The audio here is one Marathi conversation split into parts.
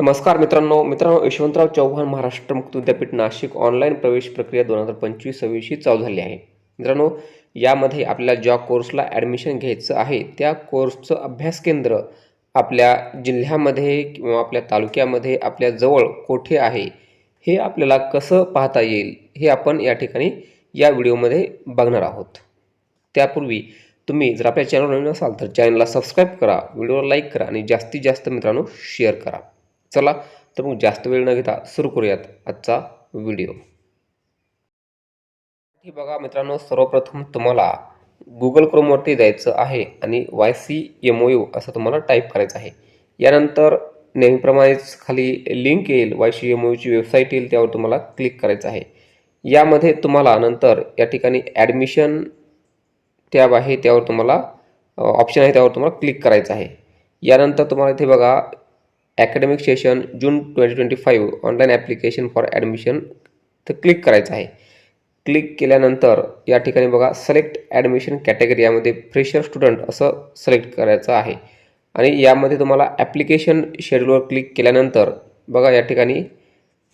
नमस्कार मित्रांनो मित्रांनो यशवंतराव चव्हाण महाराष्ट्र मुक्त विद्यापीठ नाशिक ऑनलाईन प्रवेश प्रक्रिया दोन हजार पंचवीस सव्वीसशी चालू झाली आहे. मित्रांनो यामध्ये आपल्याला ज्या कोर्सला ॲडमिशन घ्यायचं आहे त्या कोर्सचं अभ्यास केंद्र आपल्या जिल्ह्यामध्ये किंवा आपल्या तालुक्यामध्ये आपल्या जवळ कोठे आहे हे आपल्याला कसं पाहता येईल हे आपण या ठिकाणी या व्हिडिओमध्ये बघणार आहोत. त्यापूर्वी तुम्ही जर आपल्या चॅनल नवीन असाल तर चॅनलला सबस्क्राईब करा व्हिडिओला लाईक करा आणि जास्तीत जास्त मित्रांनो शेअर करा. चला तर मग जास्त वेळ न घेता सुरू करूयात आजचा व्हिडिओ. हे बघा मित्रांनो सर्वप्रथम तुम्हाला गुगल क्रोमवरती जायचं आहे आणि Y C M O U असं तुम्हाला टाईप करायचं आहे. यानंतर नेहमीप्रमाणेच खाली लिंक येईल वाय सी एम ओ यूची वेबसाईट येईल त्यावर तुम्हाला क्लिक करायचं आहे. यामध्ये तुम्हाला नंतर या ठिकाणी ॲडमिशन टॅब आहे त्यावर तुम्हाला ऑप्शन आहे त्यावर तुम्हाला क्लिक करायचं आहे. यानंतर तुम्हाला इथे बघा academic session June twenty twenty five online application for admission तर क्लिक करायचं आहे. क्लिक केल्यानंतर या ठिकाणी बघा सिलेक्ट ॲडमिशन कॅटेगरी यामध्ये फ्रेशर स्टुडंट असं सिलेक्ट करायचं आहे. आणि यामध्ये तुम्हाला ॲप्लिकेशन शेड्यूलवर क्लिक केल्यानंतर बघा या ठिकाणी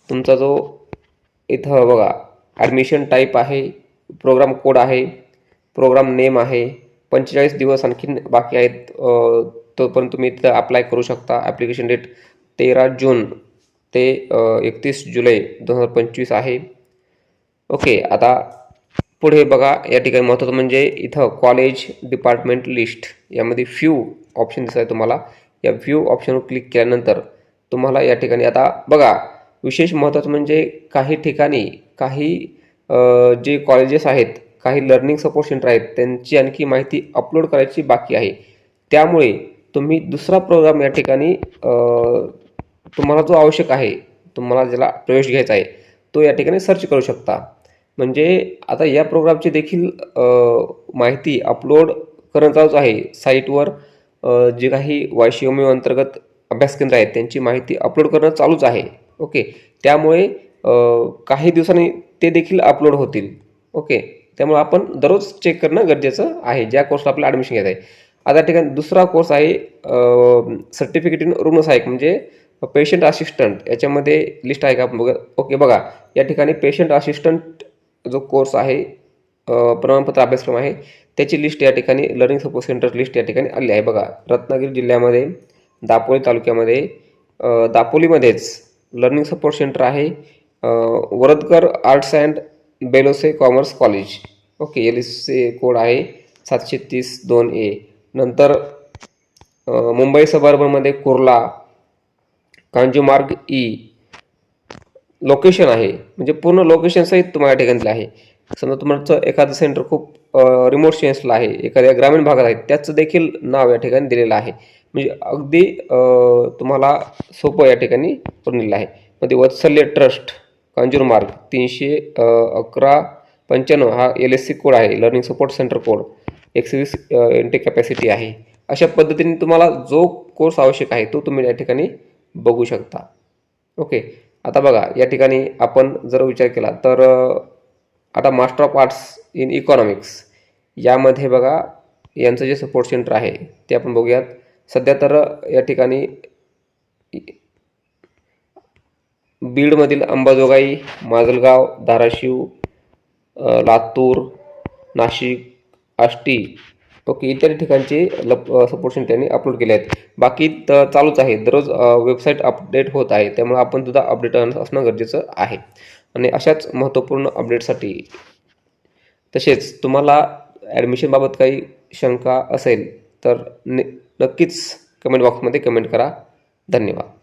तुमचा जो इथं बघा ॲडमिशन टाईप आहे प्रोग्राम कोड आहे प्रोग्राम नेम आहे पंचेचाळीस दिवस आणखीन बाकी आहेत तोपर्यंत तुम्ही इथं अप्लाय करू शकता. ॲप्लिकेशन डेट तेरा जून ते एकतीस जुलै दोन हजार पंचवीस आहे. ओके आता पुढे बघा या ठिकाणी महत्त्वाचं म्हणजे इथं कॉलेज डिपार्टमेंट लिस्ट यामध्ये फ्यू ऑप्शन दिसत आहे तुम्हाला. या फ्यू ऑप्शनवर क्लिक केल्यानंतर तुम्हाला या ठिकाणी आता बघा विशेष महत्त्वाचं म्हणजे काही ठिकाणी काही जे कॉलेजेस आहेत काही लर्निंग सपोर्ट सेंटर आहेत त्यांची आणखी माहिती अपलोड करायची बाकी आहे. त्यामुळे तुम्ही दुसरा प्रोग्राम या ठिकाणी तुम्हाला जो आवश्यक आहे तुम्हाला ज्याला प्रवेश घ्यायचा आहे तो या ठिकाणी सर्च करू शकता. म्हणजे आता या प्रोग्रामची देखील माहिती अपलोड करणं चालूच आहे. साईटवर जे काही वायशिओमी अंतर्गत अभ्यास केंद्र आहेत त्यांची माहिती अपलोड करणं चालूच आहे. ओके? त्यामुळे काही दिवसांनी ते देखील अपलोड होतील. ओके? त्यामुळे आपण दररोज चेक करणं गरजेचं आहे. ज्या कोर्सला आपल्याला ॲडमिशन घ्यायचं आहे. आता ठिकाणी दुसरा कोर्स आहे सर्टिफिकेट इन रुग्णसहायक म्हणजे पेशंट असिस्टंट याच्यामध्ये लिस्ट आहे का बघ? ओके बघा या ठिकाणी पेशंट असिस्टंट जो कोर्स आहे प्रमाणपत्र अभ्यासक्रम आहे त्याची लिस्ट या ठिकाणी लर्निंग सपोर्ट सेंटर लिस्ट या ठिकाणी आली आहे. बघा रत्नागिरी जिल्ह्यामध्ये दापोली तालुक्यामध्ये दापोलीमध्येच लर्निंग सपोर्ट सेंटर आहे Varadkar arts and Belose commerce college okay L C code आहे सातशे तीस दोन ए नंतर मुंबई सबर्बनमध्ये कुर्ला कांजूमार्ग ई लोकेशन आहे. म्हणजे पूर्ण लोकेशनसहित तुम्हाला या ठिकाणी दिलं आहे. समजा तुमचं एखादं सेंटर खूप रिमोट सेन्सला आहे एखाद्या ग्रामीण भागात आहे त्याचं देखील नाव या ठिकाणी दिलेलं आहे. म्हणजे अगदी तुम्हाला सोपं या ठिकाणी करून दिलेलं आहे. मध्ये वत्सल्य ट्रस्ट कांजूरमार्ग तीनशे अकरा पंच्याण्णव हा एल एस सी कोड आहे लर्निंग सपोर्ट सेंटर कोड एकशे वीस इंटेक कॅपॅसिटी आहे. अशा पद्धतीने तुम्हाला जो कोर्स आवश्यक आहे तो तुम्ही या ठिकाणी बघू शकता. ओके आता बघा या ठिकाणी आपण जर विचार केला तर आता master of arts in economics यामध्ये बघा यांचं जे सपोर्ट सेंटर आहे ते आपण बघूयात. सध्या तर या ठिकाणी बीडमधील अंबाजोगाई माजलगाव धाराशिव लातूर नाशिक आष्टी ओके इत्यादी ठिकाणचे लप सपोर्शन त्यांनी अपलोड केले आहेत. बाकी तर चालूच आहे. दररोज वेबसाईट अपडेट होत आहे. त्यामुळे आपण सुद्धा अपडेट असणं गरजेचं आहे. आणि अशाच महत्त्वपूर्ण अपडेटसाठी तसेच तुम्हाला ॲडमिशनबाबत काही शंका असेल तर ने नक्कीच कमेंट बॉक्समध्ये कमेंट करा. धन्यवाद.